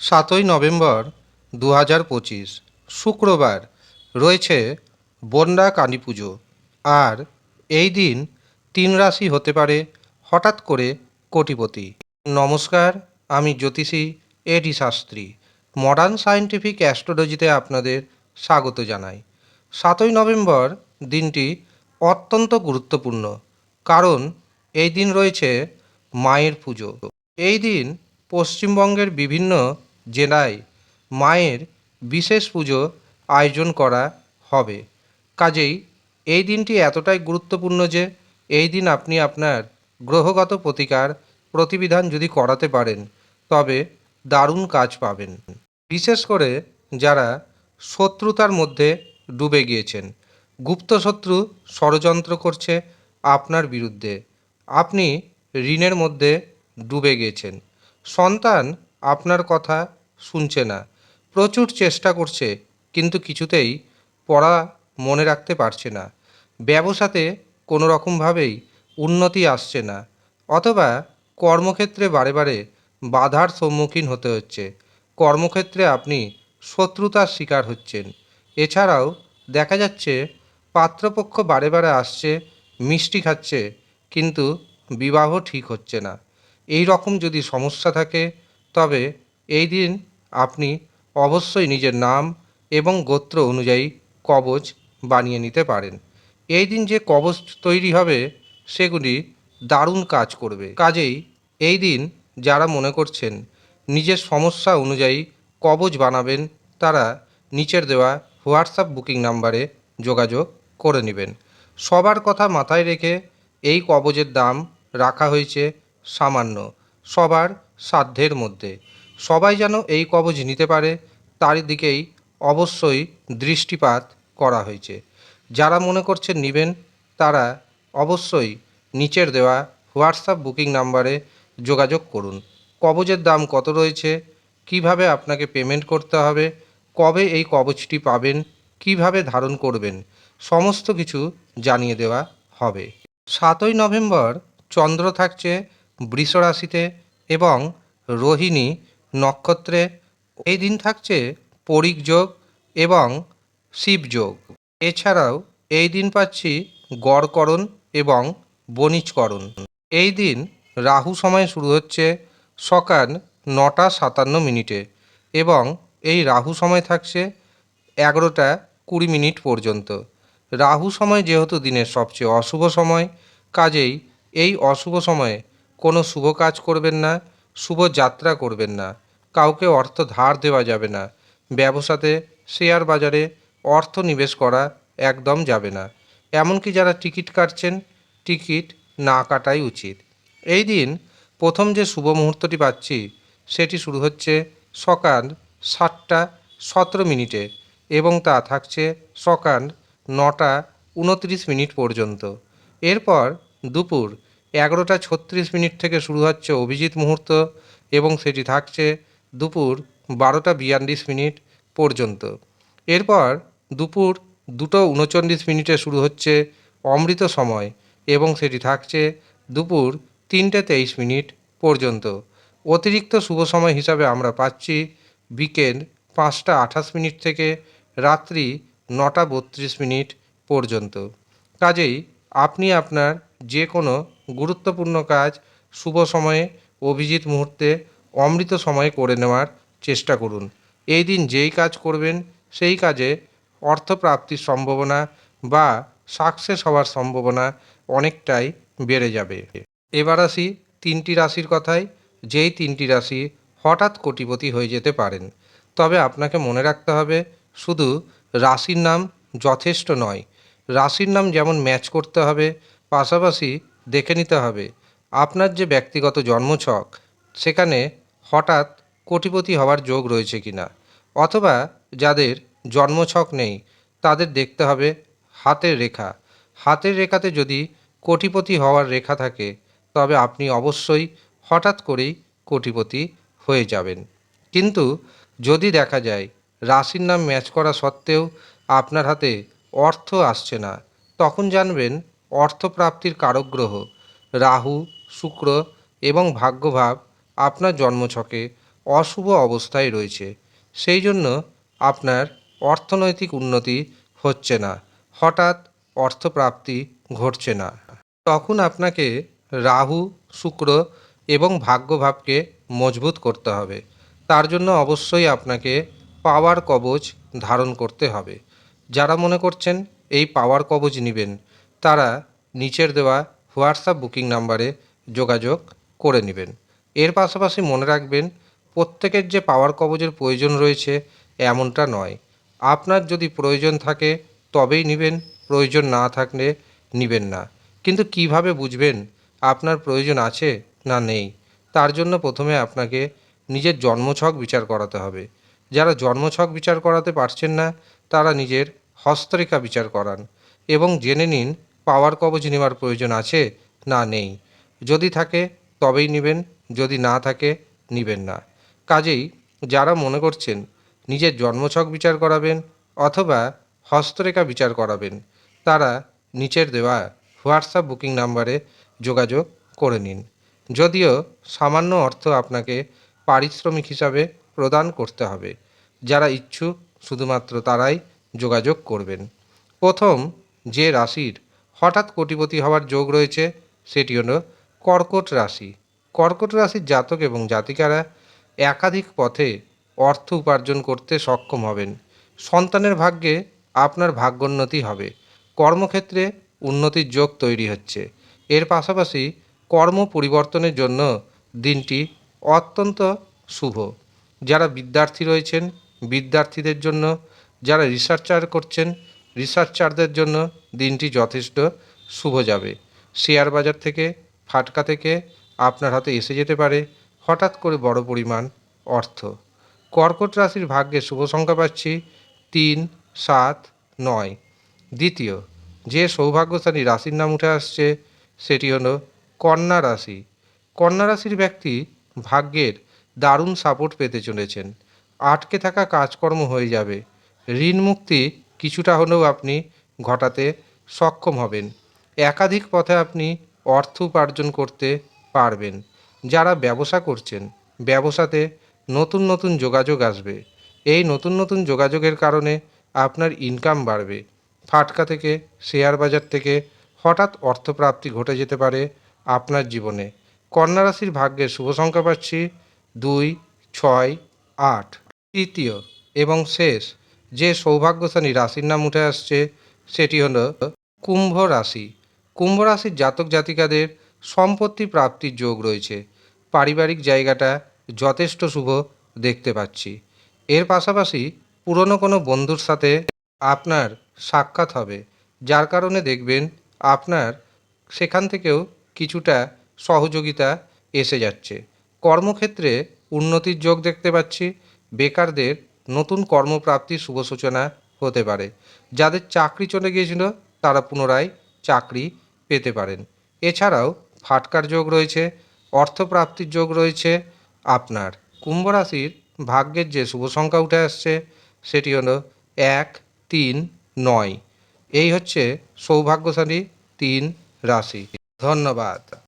সাতই নভেম্বর দু হাজার পঁচিশ, শুক্রবার রয়েছে বন্যা কালী পুজো। আর এই দিন তিন রাশি হতে পারে হঠাৎ করে কোটিপতি। নমস্কার, আমি জ্যোতিষী এডি শাস্ত্রী। মডার্ন সায়েন্টিফিক অ্যাস্ট্রোলজিতে আপনাদের স্বাগত জানাই। সাতই নভেম্বর দিনটি অত্যন্ত গুরুত্বপূর্ণ, কারণ এই দিন রয়েছে মায়ের পুজো। এই দিন পশ্চিমবঙ্গের বিভিন্ন জেলায় মায়ের বিশেষ পুজো আয়োজন করা হবে। কাজেই এই দিনটি এতটাই গুরুত্বপূর্ণ যে এই দিন আপনি আপনার গ্রহগত প্রতিকার প্রতিবিধান যদি করাতে পারেন, তবে দারুণ কাজ পাবেন। বিশেষ করে যারা শত্রুতার মধ্যে ডুবে গিয়েছেন। গুপ্ত শত্রু ষড়যন্ত্র করছে আপনার বিরুদ্ধে। আপনি ঋণের মধ্যে ডুবে গিয়েছেন। সন্তান আপনার কথা শুনছে না। প্রচুর চেষ্টা করছে, কিন্তু কিছুতেই পড়া মনে রাখতে পারছে না। ব্যবসাতে কোনো রকমভাবেই উন্নতি আসছে না, অথবা কর্মক্ষেত্রে বারে বারে বাধার সম্মুখীন হতে হচ্ছে। কর্মক্ষেত্রে আপনি শত্রুতার শিকার হচ্ছেন। এছাড়াও দেখা যাচ্ছে, পাত্রপক্ষ বারে বারে আসছে, মিষ্টি খাচ্ছে, কিন্তু বিবাহ ঠিক হচ্ছে না। এই রকম যদি সমস্যা থাকে, তবে এই দিন আপনি অবশ্যই নিজের নাম এবং গোত্র অনুযায়ী কবচ বানিয়ে নিতে পারেন। এই দিন যে কবচ তৈরি হবে, সেগুলি দারুণ কাজ করবে। কাজেই এই দিন যারা মনে করছেন নিজের সমস্যা অনুযায়ী কবচ বানাবেন, তারা নিচের দেওয়া হোয়াটসঅ্যাপ বুকিং নাম্বারে যোগাযোগ করে নেবেন। সবার কথা মাথায় রেখে এই কবজের দাম রাখা হয়েছে সামান্য, সবার সাধ্যের মধ্যে। সবাই যেন এই কবচ নিতে পারে, তার দিকেই অবশ্যই দৃষ্টিপাত করা হয়েছে। যারা মনে করছেন নেবেন, তারা অবশ্যই নিচের দেওয়া হোয়াটসঅ্যাপ বুকিং নাম্বারে যোগাযোগ করুন। কবচের দাম কত রয়েছে? কীভাবে আপনাকে পেমেন্ট করতে হবে? কবে এই কবচটি পাবেন? কীভাবে ধারণ করবেন? সমস্ত কিছু জানিয়ে দেওয়া হবে। সাতই নভেম্বর চন্দ্র থাকছে বৃষ রাশিতে এবং রোহিণী নক্ষত্রে এই দিন থাকছে পরিক যোগ এবং শিবযোগ এছাড়াও এই দিন পাচ্ছি গড়করণ এবং বণিজকরণ। এই দিন রাহু সময় শুরু হচ্ছে সকাল নটা সাতান্ন মিনিটে এবং এই রাহু সময় থাকছে এগারোটা কুড়ি মিনিট পর্যন্ত। রাহু সময় যেহেতু দিনের সবচেয়ে অশুভ সময়, কাজেই এই অশুভ সময়ে কোনো শুভ কাজ করবেন না। শুভ যাত্রা করবেন না। কাউকে অর্থ ধার দেওয়া যাবে না। ব্যবসাতে শেয়ার বাজারে অর্থ নিবেশ করা একদম যাবে না। এমনকি যারা টিকিট কাটছেন, টিকিট না কাটাই উচিত। এই দিন প্রথম যে শুভ মুহূর্তটি পাচ্ছি, সেটি শুরু হচ্ছে সকাল সাতটা সতেরো মিনিটে এবং তা থাকছে সকাল নটা উনত্রিশ মিনিট পর্যন্ত। এরপর দুপুর এগারোটা ছত্রিশ মিনিট থেকে শুরু হচ্ছে অভিজিৎ মুহূর্ত এবং সেটি থাকছে দুপুর বারোটা বিয়াল্লিশ মিনিট পর্যন্ত। এরপর দুপুর দুটো উনচল্লিশ মিনিটে শুরু হচ্ছে অমৃত সময় এবং সেটি থাকছে দুপুর তিনটে তেইশ মিনিট পর্যন্ত। অতিরিক্ত শুভ সময় হিসাবে আমরা পাচ্ছি বিকেল পাঁচটা আঠাশ মিনিট থেকে রাত্রি নটা বত্রিশ মিনিট পর্যন্ত। কাজেই আপনি আপনার যে কোনো গুরুত্বপূর্ণ কাজ শুভ সময়ে, অভিজিৎ মুহূর্তে, অমৃত সময়ে করে নেওয়ার চেষ্টা করুন। এই দিন যেই কাজ করবেন, সেই কাজে অর্থপ্রাপ্তির সম্ভাবনা বা সাকসেস হওয়ার সম্ভাবনা অনেকটাই বেড়ে যাবে। এবার আসি তিনটি রাশির কথায়, যেই তিনটি রাশি হঠাৎ কোটিপতি হয়ে যেতে পারেন। তবে আপনাকে মনে রাখতে হবে, শুধু রাশির নাম যথেষ্ট নয়। রাশির নাম যেমন ম্যাচ করতে হবে, পাশাপাশি দেখে নিতে হবে। আপনার যে ব্যক্তিগত জন্মছক, সেখানে হঠাৎ কোটিপতি হওয়ার যোগ রয়েছে কি না অথবা যাদের জন্মছক নেই, তাদের দেখতে হবে হাতের রেখা। হাতের রেখাতে যদি কোটিপতি হওয়ার রেখা থাকে, তবে আপনি অবশ্যই হঠাৎ করেই কোটিপতি হয়ে যাবেন। কিন্তু যদি দেখা যায়, রাশির নাম ম্যাচ করা সত্ত্বেও আপনার হাতে অর্থ আসছে না, তখন জানবেন অর্থপ্রাপ্তির কারক গ্রহ রাহু, শুক্র এবং ভাগ্যভাব আপনার জন্মছকে অশুভ অবস্থায় রয়েছে। সেই জন্য আপনার অর্থনৈতিক উন্নতি হচ্ছে না। হঠাৎ অর্থপ্রাপ্তি ঘটছে না। তখন আপনাকে রাহু, শুক্র এবং ভাগ্যভাবকে মজবুত করতে হবে। তার জন্য অবশ্যই আপনাকে পাওয়ার কবচ ধারণ করতে হবে। যারা মনে করছেন, এই পাওয়ার কবচ নেবেন। তারা নিচের দেওয়া হোয়াটসঅ্যাপ বুকিং নাম্বারে যোগাযোগ করে নেবেন। এর পাশাপাশি মনে রাখবেন, প্রত্যেকের যে পাওয়ার কবজের প্রয়োজন রয়েছে এমনটা নয়। আপনার যদি প্রয়োজন থাকে, তবেই নেবেন, প্রয়োজন না থাকলে নেবেন না। কিন্তু কীভাবে বুঝবেন আপনার প্রয়োজন আছে না নেই? তার জন্য প্রথমে আপনাকে নিজের জন্মছক বিচার করাতে হবে। যারা জন্মছক বিচার করাতে পারছেন না, তারা নিজের হস্তরেখা বিচার করান এবং জেনে নিন পাওয়ার কবচ নেওয়ার প্রয়োজন আছে? না, নেই। যদি থাকে, তবেই নেবেন। যদি না থাকে, নেবেন না। কাজেই যারা মনে করছেন নিজের জন্মছক বিচার করাবেন অথবা হস্তরেখা বিচার করাবেন, তারা নিচের দেওয়া হোয়াটসঅ্যাপ বুকিং নাম্বারে যোগাযোগ করে নিন। যদিও সামান্য অর্থ আপনাকে পারিশ্রমিক হিসাবে প্রদান করতে হবে। যারা ইচ্ছুক, শুধুমাত্র তারাই যোগাযোগ করবেন। প্রথম যে রাশির হঠাৎ কোটিপতি হওয়ার যোগ রয়েছে, সেটি হলো কর্কট রাশি। কর্কট রাশির জাতক এবং জাতিকারা একাধিক পথে অর্থ উপার্জন করতে সক্ষম হবেন। সন্তানের ভাগ্যে আপনার ভাগ্যোন্নতি হবে। কর্মক্ষেত্রে উন্নতির যোগ তৈরি হচ্ছে। এর পাশাপাশি কর্ম পরিবর্তনের জন্য দিনটি অত্যন্ত শুভ। যারা বিদ্যার্থী রয়েছেন, বিদ্যার্থীদের জন্য যারা রিসার্চার করছেন রিসার্চারদের জন্য দিনটি যথেষ্ট শুভ যাবে। শেয়ার বাজার থেকে, ফাটকা থেকে আপনার হাতে এসে যেতে পারে হঠাৎ করে বড় পরিমাণ অর্থ। কর্কট রাশির ভাগ্যে শুভ সংখ্যা পাচ্ছি তিন, সাত, নয়। দ্বিতীয়, যে সৌভাগ্যশালী রাশির নাম উঠে আসছে সেটি হলো কন্যা রাশি। কন্যা রাশির ব্যক্তি ভাগ্যের দারুণ সাপোর্ট পেতে চলেছেন। আটকে থাকা কাজকর্ম হয়ে যাবে। ঋণ মুক্তি কিছুটা হলেও আপনি ঘটাতে সক্ষম হবেন। একাধিক পথে আপনি অর্থ উপার্জন করতে পারবেন। যারা ব্যবসা করছেন, ব্যবসাতে নতুন নতুন যোগাযোগ আসবে। এই নতুন নতুন যোগাযোগের কারণে আপনার ইনকাম বাড়বে। ফাটকা থেকে শেয়ার বাজার থেকে হঠাৎ অর্থপ্রাপ্তি ঘটে যেতে পারে আপনার জীবনে। কন্যা রাশির ভাগ্যের শুভ সংখ্যা পাচ্ছি দুই, ছয়, আট। তৃতীয় এবং শেষ যে সৌভাগ্যশালী রাশির নাম উঠে আসছে সেটি হলো কুম্ভ রাশি। কুম্ভ রাশির জাতক জাতিকাদের সম্পত্তি প্রাপ্তির যোগ রয়েছে। পারিবারিক জায়গাটা যথেষ্ট শুভ দেখতে পাচ্ছি। এর পাশাপাশি পুরনো কোনো বন্ধুর সাথে আপনার সাক্ষাৎ হবে, যার কারণে দেখবেন আপনার সেখান থেকেও কিছুটা সহযোগিতা এসে যাচ্ছে। কর্মক্ষেত্রে উন্নতির যোগ দেখতে পাচ্ছি। বেকারদের নতুন কর্মপ্রাপ্তির শুভ সূচনা হতে পারে। যাদের চাকরি চলে গিয়েছিল, তারা পুনরায় চাকরি পেতে পারেন। এছাড়াও ফাটকার যোগ রয়েছে, অর্থপ্রাপ্তির যোগ রয়েছে। আপনার কুম্ভ রাশির ভাগ্যের যে শুভ সংখ্যা উঠে আসছে, সেটি হলো এক, তিন, নয়। এই হচ্ছে সৌভাগ্যশালী তিন রাশি। ধন্যবাদ।